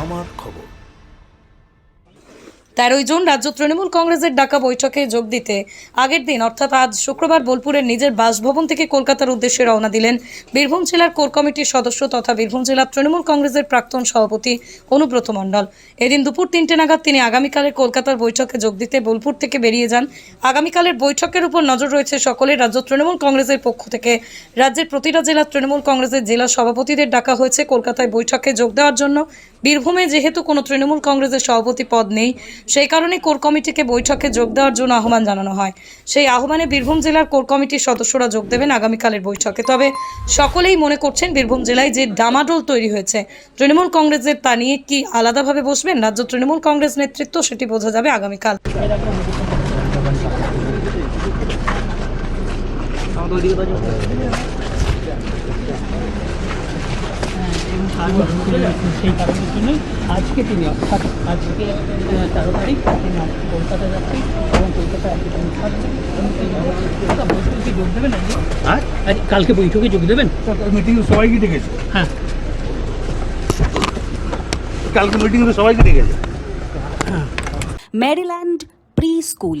আমার খবর। তেরোই জুন রাজ্য তৃণমূল কংগ্রেসের ডাকা বৈঠকে যোগ দিতে আগের দিন, অর্থাৎ আজ শুক্রবার, বোলপুরের নিজের বাসভবন থেকে কলকাতার উদ্দেশ্যে রওনা দিলেন বীরভূম জেলার কোর কমিটির সদস্য তথা বীরভূম জেলার তৃণমূল কংগ্রেসের প্রাক্তন সভাপতি অনুব্রত মণ্ডল। এদিন দুপুর তিনটে নাগাদ তিনি আগামীকালের কলকাতার বৈঠকে যোগ দিতে বোলপুর থেকে বেরিয়ে যান। আগামীকালের বৈঠকের উপর নজর রয়েছে সকলের। রাজ্য তৃণমূল কংগ্রেসের পক্ষ থেকে রাজ্যের প্রতিটা জেলার তৃণমূল কংগ্রেসের জেলা সভাপতিদের ডাকা হয়েছে। কলকাতায় বৈঠকে যোগ দেওয়ার জন্য বীরভূমে যেহেতু কোনো তৃণমূল কংগ্রেসের সভাপতি পদ নেই, সেই কারণে কোর কমিটিকে বৈঠকে যোগ দেওয়ার জন্য আহ্বান জানানো হয়। সেই আহ্বানে বীরভূম জেলার কোর কমিটির সদস্যরা যোগ দেবেন আগামীকালের বৈঠকে। তবে সকলেই মনে করছেন বীরভূম জেলায় যে ডামাডোল তৈরি হয়েছে, তৃণমূল কংগ্রেসের তা নিয়ে কি আলাদাভাবে বসবেন? রাজ্য তৃণমূল কংগ্রেস নেতৃত্ব সেটি বোঝা যাবে আগামীকাল। সেই কারণের জন্যই আজকে তিনি অর্থাৎ আজকে তেরো তারিখ তিনি কলকাতা যাচ্ছেন এবং সেই দাদা, বৈঠকে যোগ দেবেন আজ কালকে বৈঠকে যোগ দেবেন মিটিং সবাইকে ডেকেছে হ্যাঁ কালকে মিটিং সবাইকে ডেকেছে ম্যারিল্যান্ড প্রি স্কুল